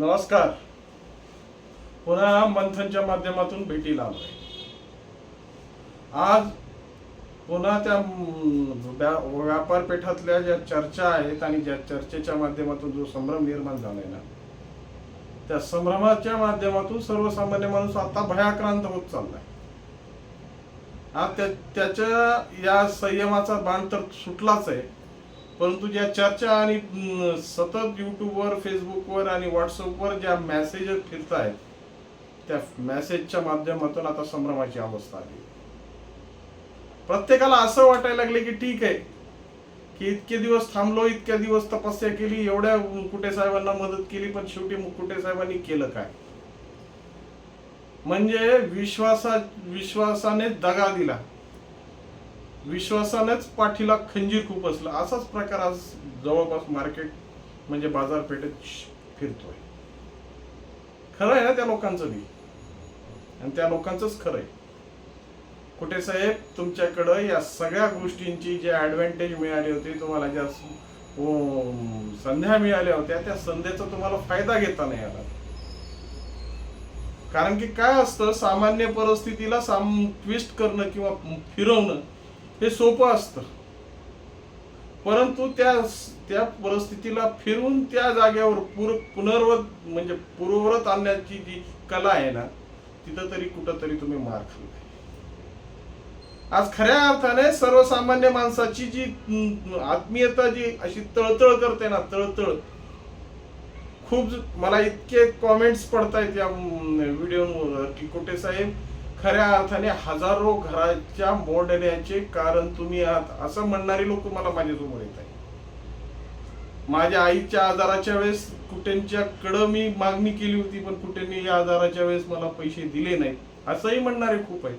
नमस्कार. पुन्हा मंथनच्या माध्यमातून भेटीला आहे आज पुन्हा त्या व्यापारपेठातल्या ज्या चर्चा आहेत आणि ज्या चर्चेच्या माध्यमातून जो संभ्रम निर्माण झालाय ना त्या संभ्रमाच्या माध्यमातून सर्वसामान्य माणूस आता भयाक्रांत होत चाललाय. आज त्या त्याच्या या संयमाचा बाण तर सुटलाच आहे. परंतु ज्या चर्चा आणि सतत युट्यूबवर फेसबुकवर आणि व्हॉट्सअपवर ज्या मेसेज फिरत आहेत त्या मेसेजच्या माध्यमातून आता संभ्रमाची अवस्था आली. प्रत्येकाला असं वाटायला लागले की ठीक आहे की इतके दिवस थांबलो इतक्या दिवस तपस्या केली एवढ्या कुठे साहेबांना मदत केली पण शेवटी कुठे साहेबांनी केलं काय? म्हणजे विश्वासा विश्वासाने दगा दिला. विश्वासानेच पाठीला खंजीर खूप असलं असाच प्रकार आज जवळपास मार्केट म्हणजे बाजारपेठेत फिरतोय. खरं आहे ना त्या लोकांचं बी? आणि त्या लोकांचंच खरं आहे कुठे साहेब तुमच्याकडं या सगळ्या गोष्टींची जे ॲडव्हान्टेज मिळाली होती तुम्हाला ज्या संध्या मिळाल्या होत्या त्या संध्याचा तुम्हाला फायदा घेता नाही आला. कारण की काय असतं सामान्य परिस्थितीला साम ट्विस्ट करणं किंवा फिरवणं हे सोपं असतं. परंतु त्या त्या परिस्थितीला फिरून त्या जागेवर पुर पुनर्वत म्हणजे पूर्ववत आणण्याची जी कला आहे ना तिथं तरी कुठंतरी तुम्ही मार खाल्लाय आज खऱ्या अर्थाने सर्वसामान्य माणसाची जी आत्मीयता जी अशी तळतळ करते ना तळतळ खूप मला इतके कॉमेंट्स पडतायत या व्हिडिओ की कुठे साहेब खऱ्या अर्थाने हजारो घराच्या मोडण्याचे कारण तुम्ही आहात असं म्हणणारी लोक मला माझ्यासमोर येत आहे माझ्या आईच्या आजाराच्या वेळेस कुठेंच्याकडं मी मागणी केली होती पण कुटेंनी या आजाराच्या वेळेस मला पैसे दिले नाहीत असंही म्हणणारे खूप आहेत.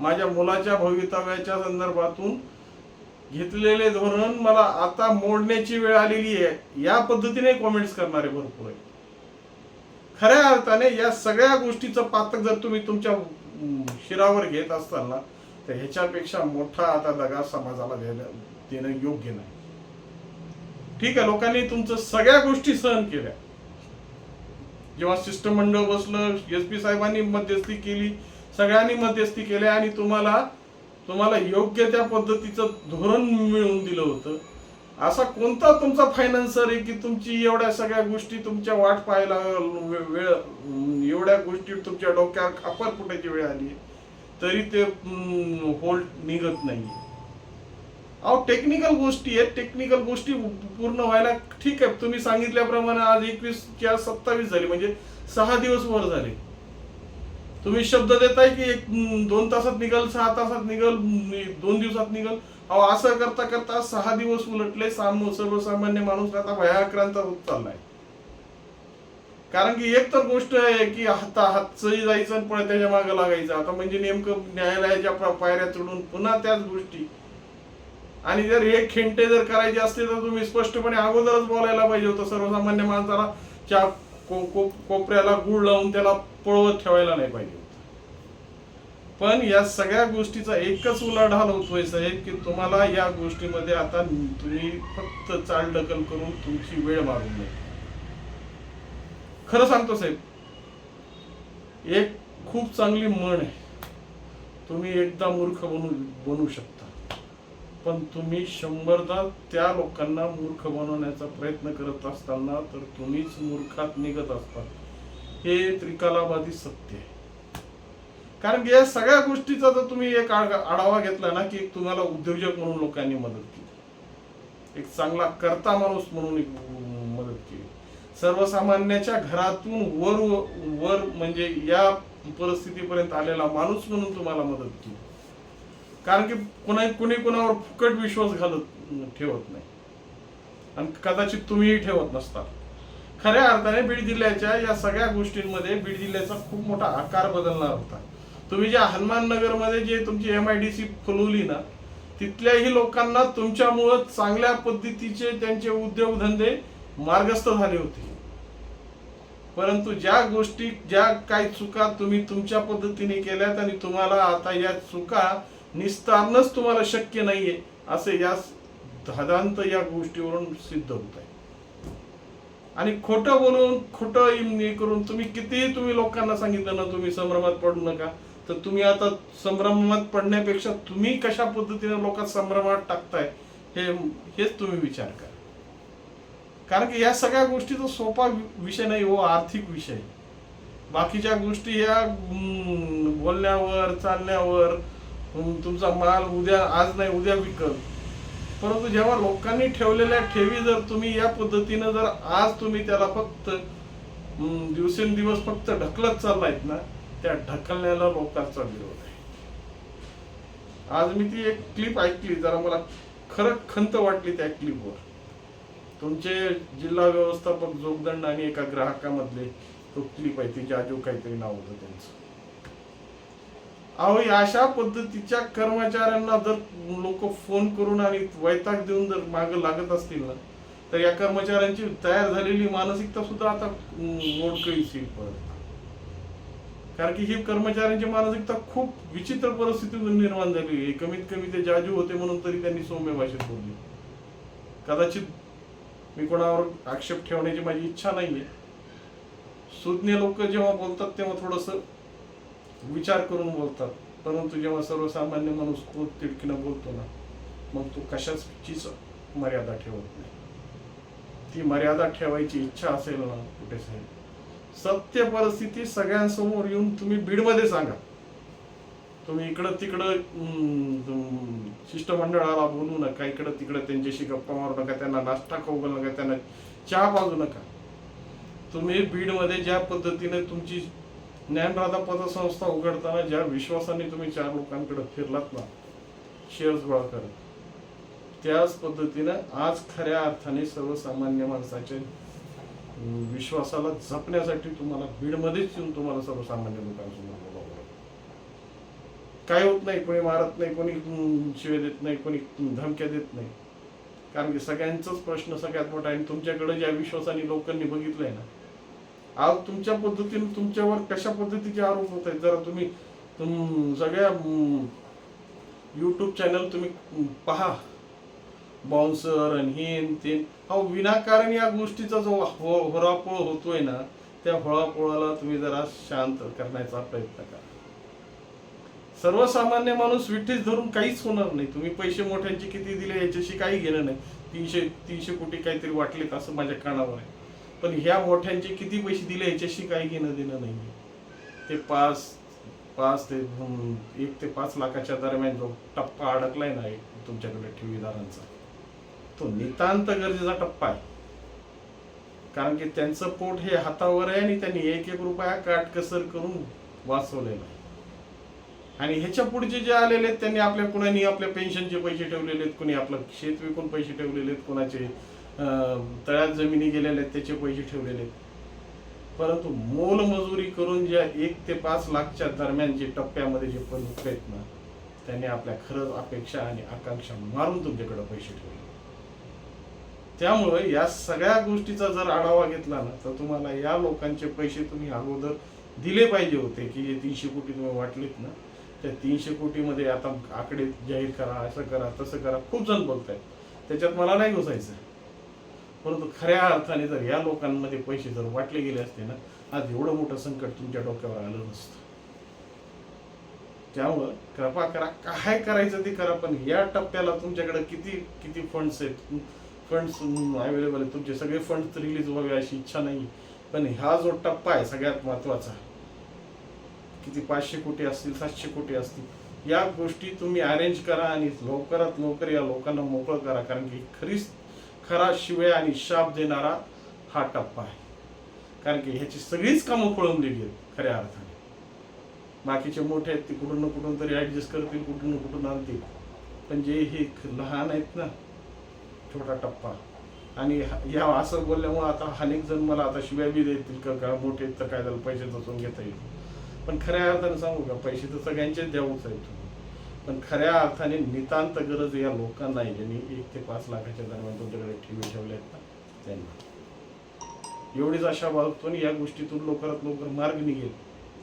माझ्या मुलाच्या भवितव्याच्या संदर्भातून घेतलेले धोरण मला आता मोडण्याची वेळ आलेली आहे या पद्धतीने कॉमेंट्स करणारे भरपूर आहेत. खऱ्या अर्थाने या सगळ्या गोष्टीचं पातक जर तुम्ही तुमच्या शिरावर घेत असताना तर ह्याच्यापेक्षा मोठा आता दगा समाजाला देणं देणं योग्य नाही. ठीक आहे लोकांनी तुमचं सगळ्या गोष्टी सहन केल्या. जेव्हा शिष्टमंडळ बसलं एस पी साहेबांनी मध्यस्थी केली सगळ्यांनी मध्यस्थी केल्या आणि तुम्हाला तुम्हाला योग्य त्या पद्धतीचं धोरण मिळवून दिलं होतं. असा कोणता तुमचा फायनान्सर आहे की तुमची एवढ्या सगळ्या गोष्टी तुमच्या वाट पाहायला वेळ एवढ्या गोष्टी तुमच्या डोक्यावर खापर फुटायची वेळ आली तरी ते होल्ड निघत नाही अहो टेक्निकल गोष्टी आहेत टेक्निकल गोष्टी पूर्ण व्हायला ठीक आहे. तुम्ही सांगितल्याप्रमाणे आज एकवीसच्या सत्तावीस झाली म्हणजे सहा दिवस वर झाले. तुम्ही शब्द देताय की एक दोन तासात निघल सहा तासात निघल दोन दिवसात निघल. अहो असं करता करता सहा दिवस उलटले साम सर्वसामान्य माणूस आता भयाक्रांत होत चाललाय. कारण की एक तर गोष्ट आहे की हाता हातचही जायचं आणि पुढे त्याच्यामागे लागायचं. आता म्हणजे नेमकं न्यायालयाच्या पायऱ्या चढून पुन्हा त्याच गोष्टी. आणि जर हे खेंटे जर करायचे असते तर तुम्ही स्पष्टपणे अगोदरच बोलायला पाहिजे होतं. सर्वसामान्य माणसाला च्या को- को- कोपऱ्याला गुळ लावून त्याला पळवत ठेवायला नाही पाहिजे पण या सगळ्या गोष्टीचा एकच उलाढाल होतोय साहेब की तुम्हाला या गोष्टीमध्ये आता तुम्ही फक्त चालढकल करून तुमची वेळ मारून नये खरं सांगतो साहेब एक खूप चांगली म्हण आहे. तुम्ही एकदा मूर्ख बनू बनू शकता. पण तुम्ही शंभरदा त्या लोकांना मूर्ख बनवण्याचा प्रयत्न करत असताना तर तुम्हीच मूर्खात निघत असतात. हे त्रिकालाबादी सत्य आहे. कारण की या सगळ्या गोष्टीचा जर तुम्ही एक आढावा घेतला ना की एक तुम्हाला उद्योजक म्हणून लोकांनी मदत केली. एक चांगला करता माणूस म्हणून एक मदत केली. सर्वसामान्याच्या घरातून वर वर म्हणजे या परिस्थितीपर्यंत आलेला माणूस म्हणून तुम्हाला मदत केली. कारण की कुणा कुणी कुणावर फुकट विश्वास घालत ठेवत नाही. आणि कदाचित तुम्हीही ठेवत नसता खऱ्या अर्थाने बीड जिल्ह्याच्या या सगळ्या गोष्टींमध्ये बीड जिल्ह्याचा खूप मोठा आकार बदलणार होता. तुम्ही ज्या हनुमान नगरमध्ये जे तुमची एम आय डी सी खुलवली ना तिथल्याही लोकांना तुमच्यामुळं चांगल्या पद्धतीचे त्यांचे उद्योगधंदे मार्गस्थ झाले होते. परंतु ज्या गोष्टी ज्या काही चुका तुम्ही तुमच्या पद्धतीने केल्यात आणि तुम्हाला आता या चुका निस्तारणच तुम्हाला शक्य नाहीये असे या धादांत या गोष्टीवरून सिद्ध होत आहे. आणि खोटं बोलून खोटं हे करून तुम्ही कितीही तुम्ही लोकांना सांगितलं ना तुम्ही संभ्रमात पडू नका. तर तुम्ही आता संभ्रमात पडण्यापेक्षा तुम्ही कशा पद्धतीने लोकात संभ्रमात टाकताय हे हेच तुम्ही विचार करा. कारण की या सगळ्या गोष्टीचा सोपा विषय नाही हो आर्थिक विषय. बाकीच्या गोष्टी या बोलण्यावर चालण्यावर तुमचा माल उद्या आज नाही उद्या विकत. परंतु जेव्हा लोकांनी ठेवलेल्या ठेवी जर तुम्ही या पद्धतीनं जर आज तुम्ही त्याला फक्त दिवसेंदिवस फक्त ढकलत चाललायत ना त्या ढकलण्याला लोकांचा विरोध आहे. आज मी ती एक क्लिप ऐकली जरा मला खरं खंत वाटली त्या क्लिपवर तुमचे जिल्हा व्यवस्थापक जोगदंड आणि एका ग्राहकामधले तो क्लिप आहे तिचे जाजू काहीतरी नाव होतं त्यांचं. अहो अशा पद्धतीच्या कर्मचाऱ्यांना जर लोक फोन करून आणि वैताग देऊन जर माग लागत असतील ना तर या कर्मचाऱ्यांची तयार झालेली मानसिकता सुद्धा आता मोडकळीस येईल परत. कारण की ही कर्मचाऱ्यांची मानसिकता खूप विचित्र परिस्थितीतून निर्माण झाली आहे. कमीत कमी ते जाजू होते म्हणून तरी त्यांनी सौम्य भाषेत बोलली. कदाचित मी कोणावर आक्षेप ठेवण्याची माझी इच्छा नाहीये. सुज्ञ लोक जेव्हा बोलतात तेव्हा थोडंसं विचार करून बोलतात. परंतु जेव्हा सर्वसामान्य माणूस खूप तिडकीनं बोलतो ना मग तो कशाचीच मर्यादा ठेवत नाही. ती मर्यादा ठेवायची इच्छा असेल ना कुठे साहेब? सत्य परिस्थिती सगळ्यांसमोर येऊन तुम्ही बीडमध्ये सांगा. तुम्ही इकडं तिकडं शिष्टमंडळाला बोलू नका इकडं तिकडं त्यांच्याशी गप्पा मारू नका त्यांना नाश्ता खाऊ नका त्यांना चहा पाजू नका. तुम्ही बीडमध्ये ज्या पद्धतीने तुमची ज्ञानराधा पतसंस्था उघडताना ज्या विश्वासाने तुम्ही चार लोकांकडे फिरलात ना शेअर्स गोळा करत त्याच पद्धतीनं आज खऱ्या अर्थाने सर्वसामान्य माणसाच्या विश्वासाला जपण्यासाठी तुम्हाला बीडमध्येच येऊन तुम्हाला सर्वसामान्य लोकांसमोर बोलावं काय होत नाही कोणी मारत नाही कोणी शिवे देत नाही कोणी धमक्या देत नाही. कारण की सगळ्यांचाच प्रश्न सगळ्यात मोठा आहे आणि तुमच्याकडे ज्या विश्वासाने लोकांनी बघितलंय ना आज तुमच्या पद्धतीने तुमच्यावर कशा पद्धतीचे आरोप होत आहेत? जरा तुम्ही तुम सगळ्या यूट्यूब चॅनल तुम्ही पहा. बाउन्सर आणि हे ते. हा विनाकारण या गोष्टीचा जो हो होरापोळ होतोय ना त्या होळापोळाला तुम्ही जरा शांत करण्याचा प्रयत्न करा. सर्वसामान्य माणूस विठ्ठीच धरून काहीच होणार नाही. तुम्ही पैसे मोठ्यांचे किती दिले याच्याशी काही घेणं नाही. तीनशे तीनशे कोटी काहीतरी वाटलेत असं माझ्या कानावर आहे. पण ह्या मोठ्यांचे किती पैसे दिले याच्याशी काही घेणं देणं नाही ते पाच पाच ते एक ते पाच लाखाच्या दरम्यान जो टप्पा अडकलाय ना एक तुमच्याकडे ठेवीदारांचा तो नितांत गरजेचा टप्पा आहे. कारण की त्यांचं पोट हे हातावर आहे आणि त्यांनी एक एक रुपया काटकसर करून वाचवलेला आहे. आणि ह्याच्या पुढचे जे आलेले आहेत त्यांनी आपल्या कुणानी आपल्या पेन्शनचे पैसे ठेवलेले आहेत कुणी आपलं शेत विकून पैसे ठेवलेले आहेत कुणाचे तळ्यात जमिनी गेलेल्या आहेत त्याचे पैसे ठेवलेले आहेत. परंतु मोलमजुरी करून ज्या एक ते पाच लाखच्या दरम्यान जे टप्प्यामध्ये जे पण आहेत ना त्यांनी आपल्या खरंच अपेक्षा आणि आकांक्षा मारून तुमच्याकडे पैसे ठेवले. त्यामुळे या सगळ्या गोष्टीचा जर आढावा घेतला ना तर तुम्हाला या लोकांचे पैसे तुम्ही अगोदर दिले पाहिजे होते की जे तीनशे कोटी तुम्ही वाटलेत ना त्या तीनशे कोटीमध्ये आता आकडे जाहीर करा असं करा तसं करा. खूप जण बोलतायत. त्याच्यात मला नाही घुसायचं. परंतु खऱ्या अर्थाने जर या लोकांमध्ये पैसे जर वाटले गेले असते ना आज एवढं मोठं संकट तुमच्या डोक्यावर आलं नसतं. त्यामुळं कृपा करा काय करायचं ते करा पण या टप्प्याला तुमच्याकडे किती किती फंड्स आहेत? फंड्स अवेलेबल आहेत? तुमचे सगळे फंड्स रिलीज व्हावे अशी इच्छा नाही पण हा जो टप्पा आहे सगळ्यात महत्त्वाचा. किती पाचशे कोटी असतील सातशे कोटी असतील या गोष्टी तुम्ही अरेंज करा आणि लवकरात लवकर या लोकांना मोकळं करा. कारण की खरीच खरा शिव्या आणि शाप देणारा हा टप्पा आहे. कारण की ह्याची सगळीच कामं खोळंबलेली आहेत खऱ्या अर्थाने. बाकीचे मोठे आहेत ते कुठून ना कुठून तरी ॲडजस्ट करतील कुठून ना कुठून आणतील. पण जे हे लहान आहेत ना छोटा टप्पा. आणि या असं बोलल्यामुळे आता अनेक जण मला आता शिव्या बी देतील का का मोठे आहेत तर काय झालं पैसे तसून घेता येईल. पण खऱ्या अर्थाने सांगू का पैसे तर सगळ्यांचेच द्यावंच आहेत तुम्ही पण खऱ्या अर्थाने नितांत गरज या लोकांना आहे ज्यांनी एक ते पाच लाखाच्या दरम्यान तुमच्याकडे ठेवी ठेवल्या आहेत ना त्यांना. एवढीच आशा बाळगतो आणि या गोष्टीतून लवकरात लवकर मार्ग निघेल.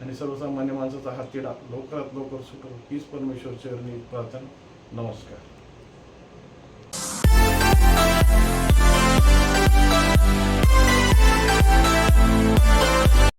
आणि सर्वसामान्य माणसाचा हातीडा तिडा लवकरात लवकर सुटेल हीच परमेश्वर चरणी प्रार्थना. नमस्कार.